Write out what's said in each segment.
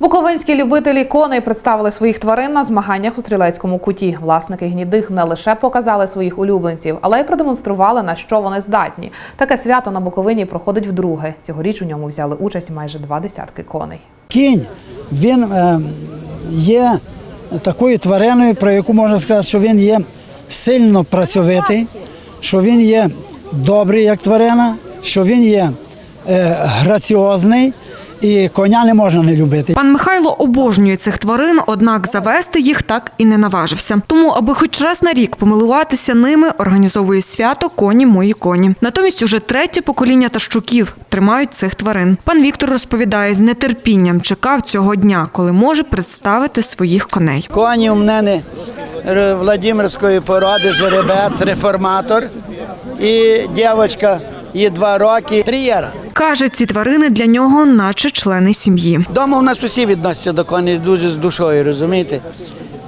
Буковинські любителі коней представили своїх тварин на змаганнях у стрілецькому куті. Власники гнідих не лише показали своїх улюбленців, але й продемонстрували на що вони здатні. Таке свято на Буковині проходить вдруге. Цьогоріч у ньому взяли участь майже два десятки коней. Кінь він е, є такою твариною, про яку можна сказати, що він є сильно працьовитий, що він є добрий як тварина, що він є е, граціозний і коня не можна не любити. Пан Михайло обожнює цих тварин, однак завести їх так і не наважився. Тому, аби хоч раз на рік помилуватися ними, організовує свято Коні мої коні. Натомість уже третє покоління тащуків тримають цих тварин. Пан Віктор розповідає, з нетерпінням чекав цього дня, коли може представити своїх коней. Коні у мене Владимирської породи, жеребець, реформатор. І дівчинка, їй два роки, трієра. Каже, ці тварини для нього, наче члени сім'ї. Дома у нас усі відносяться до коней дуже з душою, розумієте?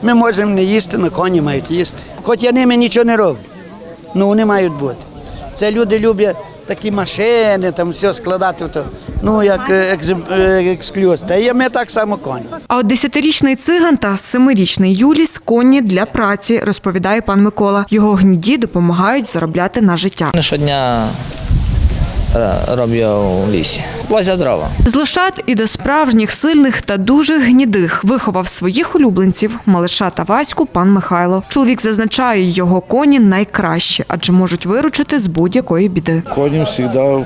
Ми можемо не їсти, але коні мають їсти. Хоч я ними нічого не роблю, ну вони мають бути. Це люди люблять такі машини, там все складати, то, ну як е, е, ексклюз. Та і ми так само коні. А от десятирічний циган та семирічний Юліс коні для праці, розповідає пан Микола. Його гніді допомагають заробляти на життя. Щодня е, роблю в лісі. Возя дрова. З лошад і до справжніх, сильних та дуже гнідих виховав своїх улюбленців Малиша та Ваську пан Михайло. Чоловік зазначає, його коні найкращі, адже можуть виручити з будь-якої біди. Коні завжди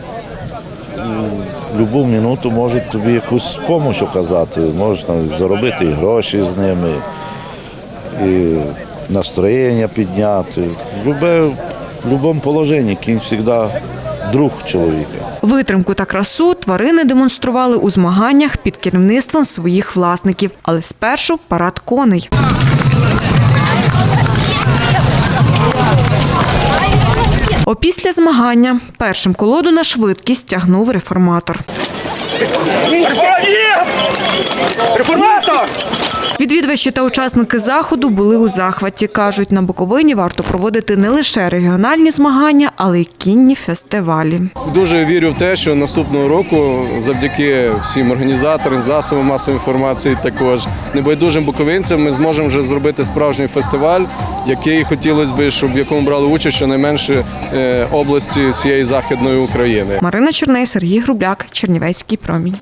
в будь-яку минуту можуть тобі якусь допомогу оказати. Можна заробити і гроші з ними, і настроєння підняти. В будь-якому положенні кінь завжди друг чоловіка. Витримку та красу тварини демонстрували у змаганнях під керівництвом своїх власників. Але спершу парад коней. Опісля змагання першим колоду на швидкість тягнув реформатор. Відвідувачі та учасники заходу були у захваті. кажуть, на Буковині варто проводити не лише регіональні змагання, але й кінні фестивалі. Дуже вірю в те, що наступного року, завдяки всім організаторам, засобам масової інформації, також небайдужим буковинцям, ми зможемо вже зробити справжній фестиваль, який хотілося б, щоб в якому брали участь щонайменше е, області всієї західної України. Марина Чорней, Сергій Грубляк, Чернівецький промінь.